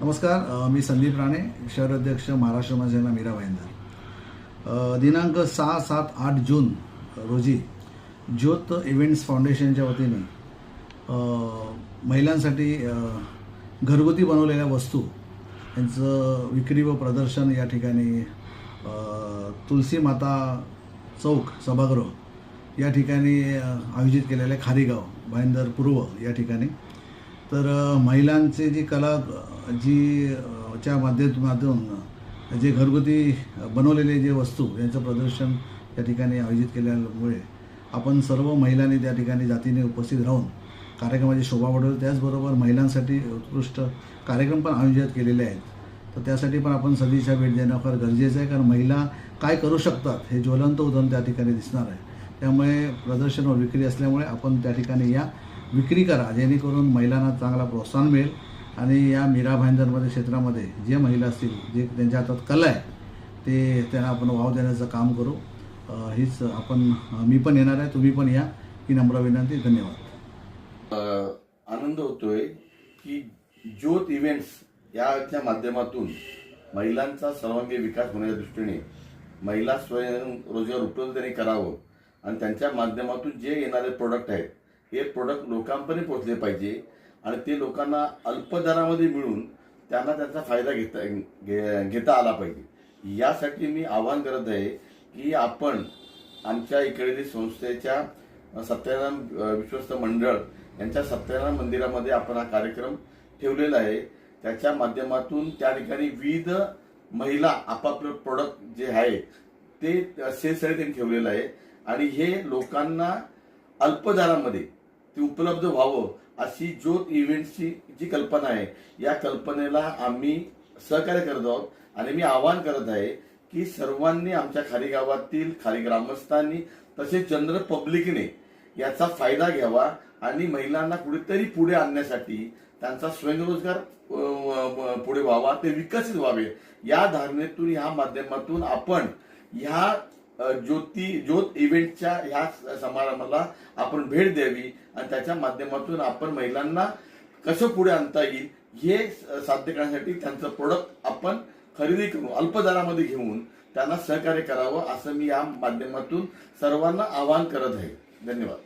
नमस्कार मी संदीप राणे शहर अध्यक्ष महाराष्ट्र माझ्याला मीरा भाईंदर दिनांक सहा सात आठ जून रोजी ज्योत इव्हेंट्स फाउंडेशनच्या वतीने महिलांसाठी घरगुती बनवलेल्या वस्तू यांचं विक्री व प्रदर्शन या ठिकाणी तुलसी माता चौक सभागृह या ठिकाणी आयोजित केलेलं खारीगाव भाईंदर पूर्व या ठिकाणी. तर महिलांचे जी कला जी च्या माध्यमातून जे घरगुती बनवलेले जे वस्तू यांचं प्रदर्शन त्या ठिकाणी आयोजित केल्यामुळे आपण सर्व महिलांनी त्या ठिकाणी जातीने उपस्थित राहून कार्यक्रमाची शोभा वाढवली. त्याचबरोबर महिलांसाठी उत्कृष्ट कार्यक्रम पण आयोजित केलेले आहेत. तर त्यासाठी पण आपण सदिच्छा भेट देणं फार गरजेचं आहे. कारण महिला काय करू शकतात हे ज्वलंत उदाहरण त्या ठिकाणी दिसणार आहे. त्यामुळे प्रदर्शन व विक्री असल्यामुळे आपण त्या ठिकाणी या. विक्री करा जेणेकरून महिलांना चांगला प्रोत्साहन मिळेल. आणि या मीरा भाईंदरमध्ये क्षेत्रामध्ये जे महिला असतील जे त्यांच्या हातात कला आहे ते त्यांना आपण वाव देण्याचं काम करू. हीच आपण मी पण येणार आहे तुम्ही पण या. ही नम्र विनंती धन्यवाद. आनंद होतोय की ज्योत इव्हेंट्स याच्या माध्यमातून महिलांचा सर्वांगीण विकास होण्याच्या दृष्टीने महिला स्वयं रोजगार उपलब्ध करावं. आणि त्यांच्या माध्यमातून जे येणारे प्रोडक्ट आहेत हे प्रोडक्ट लोकांपर्यंत पोहोचले पाहिजे आणि ते लोकांना अल्प दरामध्ये मिळून त्यांना त्याचा फायदा घेता घे- घेता आला पाहिजे. यासाठी मी आवाहन करत आहे की आपण आमच्या इकडे संस्थेच्या सत्यनारायण विश्वस्त मंडळ यांच्या सत्यनारायण मंदिरामध्ये आपण हा कार्यक्रम ठेवलेला आहे. त्याच्या माध्यमातून त्या ठिकाणी विविध महिला आपापलं प्रोडक्ट जे आहे ते सेलसाठी त्यांनी ठेवलेलं आहे. आणि हे लोकांना अल्प दरामध्ये ते उपलब्ध व्हावं अशी ज्योत इव्हेंटची जी कल्पना आहे या कल्पनेला आम्ही सहकार्य करत आहोत आणि मी आवाहन करत आहे की सर्वांनी आमच्या खाली गावातील खाली ग्रामस्थांनी तसेच जनरल पब्लिकने याचा फायदा घ्यावा आणि महिलांना कुठेतरी पुढे आणण्यासाठी त्यांचा स्वयंरोजगार पुढे व्हावा ते विकसित व्हावे. या धारणेतून या माध्यमातून आपण ह्या ज्योती ज्योत इव्हेंटच्या ह्या समारंभाला आपण भेट द्यावी आणि त्याच्या माध्यमातून आपण महिलांना कसं पुढे आणता येईल हे साध्य करण्यासाठी त्यांचं प्रोडक्ट आपण खरेदी करून अल्प दरामध्ये घेऊन त्यांना सहकार्य करावं असं मी या माध्यमातून सर्वांना आवाहन करत आहे. धन्यवाद.